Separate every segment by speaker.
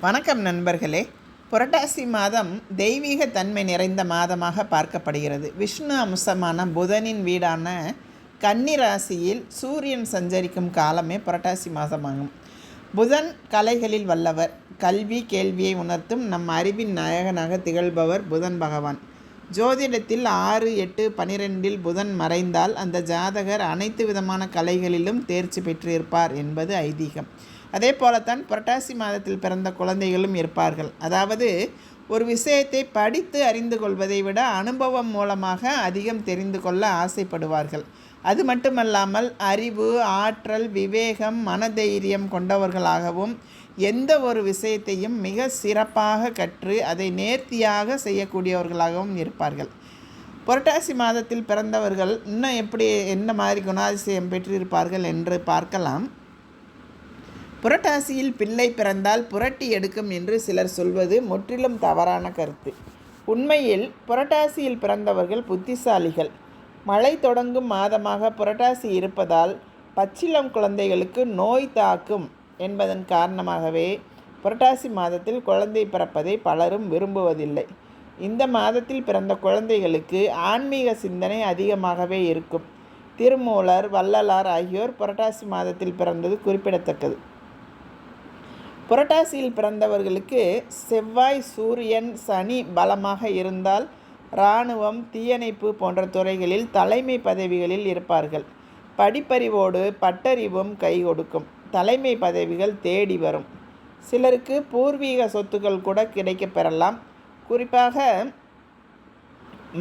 Speaker 1: வணக்கம் நண்பர்களே. புரட்டாசி மாதம் தெய்வீக தன்மை நிறைந்த மாதமாக பார்க்கப்படுகிறது. விஷ்ணு அம்சமான புதனின் வீடான கன்னி ராசியில் சூரியன் சஞ்சரிக்கும் காலமே புரட்டாசி மாதமாகும். புதன் கலைகளில் வல்லவர். கல்வி கேள்வியை உணர்த்தும் நம் அறிவின் நாயகனாக திகழ்பவர் புதன் பகவான். ஜோதிடத்தில் ஆறு எட்டு பனிரெண்டில் புதன் மறைந்தால் அந்த ஜாதகர் அனைத்து விதமான கலைகளிலும் தேர்ச்சி பெற்றிருப்பார் என்பது ஐதீகம். அதே போலத்தான் புரட்டாசி மாதத்தில் பிறந்த குழந்தைகளும் இருப்பார்கள். அதாவது ஒரு விஷயத்தை படித்து அறிந்து கொள்வதை விட அனுபவம் மூலமாக அதிகம் தெரிந்து கொள்ள ஆசைப்படுவார்கள். அது மட்டுமல்லாமல் அறிவு ஆற்றல் விவேகம் மனதைரியம் கொண்டவர்களாகவும் எந்த ஒரு விஷயத்தையும் மிக சிறப்பாக கற்று அதை நேர்த்தியாக செய்யக்கூடியவர்களாகவும் இருப்பார்கள். புரட்டாசி மாதத்தில் பிறந்தவர்கள் இன்னும் எப்படி என்ன மாதிரி குணாதிசயம் பெற்றிருப்பார்கள் என்று பார்க்கலாம். புரட்டாசியில் பிள்ளை பிறந்தால் புரட்டி எடுக்கும் என்று சிலர் சொல்வது முற்றிலும் தவறான கருத்து. உண்மையில் புரட்டாசியில் பிறந்தவர்கள் புத்திசாலிகள். மழை தொடங்கும் மாதமாக புரட்டாசி இருப்பதால் பச்சிளம் குழந்தைகளுக்கு நோய் தாக்கும் என்பதன் காரணமாகவே புரட்டாசி மாதத்தில் குழந்தை பிறப்பதை பலரும் விரும்புவதில்லை. இந்த மாதத்தில் பிறந்த குழந்தைகளுக்கு ஆன்மீக சிந்தனை அதிகமாகவே இருக்கும். திருமூலர் வள்ளலார் ஆகியோர் புரட்டாசி மாதத்தில் பிறந்தது குறிப்பிடத்தக்கது. புரட்டாசியில் பிறந்தவர்களுக்கு செவ்வாய் சூரியன் சனி பலமாக இருந்தால் இராணுவம் தீயணைப்பு போன்ற துறைகளில் தலைமை பதவிகளில் இருப்பார்கள். படிப்பறிவோடு பட்டறிவும் கை கொடுக்கும். தலைமை பதவிகள் தேடி வரும். சிலருக்கு பூர்வீக சொத்துக்கள் கூட கிடைக்க பெறலாம். குறிப்பாக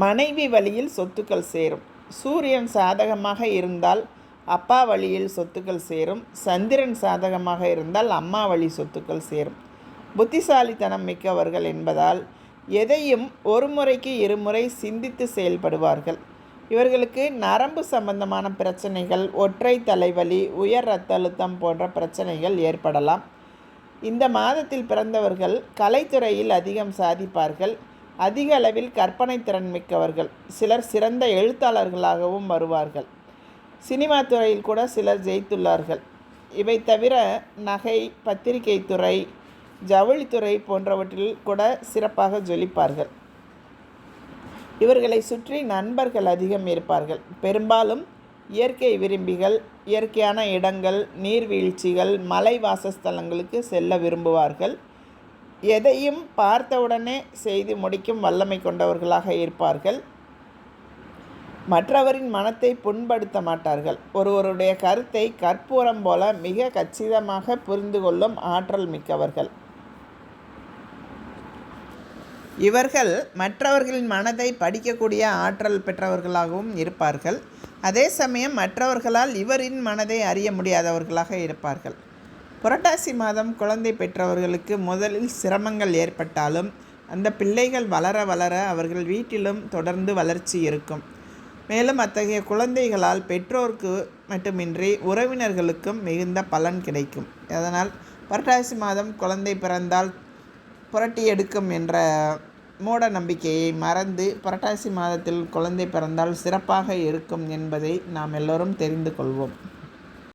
Speaker 1: மனைவி வழியில் சொத்துக்கள் சேரும். சூரியன் சாதகமாக இருந்தால் அப்பா வழியில் சொத்துக்கள் சேரும். சந்திரன் சாதகமாக இருந்தால் அம்மா வழி சொத்துக்கள் சேரும். புத்திசாலித்தனம் மிக்கவர்கள் என்பதால் எதையும் ஒரு முறைக்கு இருமுறை சிந்தித்து செயல்படுவார்கள். இவர்களுக்கு நரம்பு சம்பந்தமான பிரச்சனைகள் ஒற்றை தலைவலி உயர் ரத்த அழுத்தம் போன்ற பிரச்சனைகள் ஏற்படலாம். இந்த மாதத்தில் பிறந்தவர்கள் கலைத்துறையில் அதிகம் சாதிப்பார்கள். அதிக அளவில் கற்பனை திறன் மிக்கவர்கள். சிலர் சிறந்த எழுத்தாளர்களாகவும் வருவார்கள். சினிமா துறையில் கூட சிலர் ஜெயித்துள்ளார்கள். இவை தவிர நகை பத்திரிகை துறை ஜவுளித்துறை போன்றவற்றில் கூட சிறப்பாக ஜொலிப்பார்கள். இவர்களை சுற்றி நண்பர்கள் அதிகம் இருப்பார்கள். பெரும்பாலும் இயற்கை விரும்பிகள் இயற்கையான இடங்கள் நீர்வீழ்ச்சிகள் மலை வாசஸ்தலங்களுக்கு செல்ல விரும்புவார்கள். எதையும் பார்த்தவுடனே செய்து முடிக்கும் வல்லமை கொண்டவர்களாக இருப்பார்கள். மற்றவரின் மனத்தை புண்படுத்த மாட்டார்கள். ஒருவருடைய கருத்தை கற்பூரம் போல மிக கச்சிதமாக புரிந்து கொள்ளும் ஆற்றல் மிக்கவர்கள். இவர்கள் மற்றவர்களின் மனதை படிக்கக்கூடிய ஆற்றல் பெற்றவர்களாகவும் இருப்பார்கள். அதே சமயம் மற்றவர்களால் இவரின் மனதை அறிய முடியாதவர்களாக இருப்பார்கள். புரட்டாசி மாதம் குழந்தை பெற்றவர்களுக்கு முதலில் சிரமங்கள் ஏற்பட்டாலும் அந்த பிள்ளைகள் வளர வளர அவர்கள் வீட்டிலும் தொடர்ந்து வளர்ச்சி இருக்கும். மேலும் அத்தகைய குழந்தைகளால் பெற்றோருக்கு மட்டுமின்றி உறவினர்களுக்கும் மிகுந்த பலன் கிடைக்கும். அதனால் புரட்டாசி மாதம் குழந்தை பிறந்தால் புரட்டி எடுக்கும் என்ற மூட நம்பிக்கையை மறந்து புரட்டாசி மாதத்தில் குழந்தை பிறந்தால் சிறப்பாக இருக்கும் என்பதை நாம் எல்லோரும் தெரிந்து கொள்வோம்.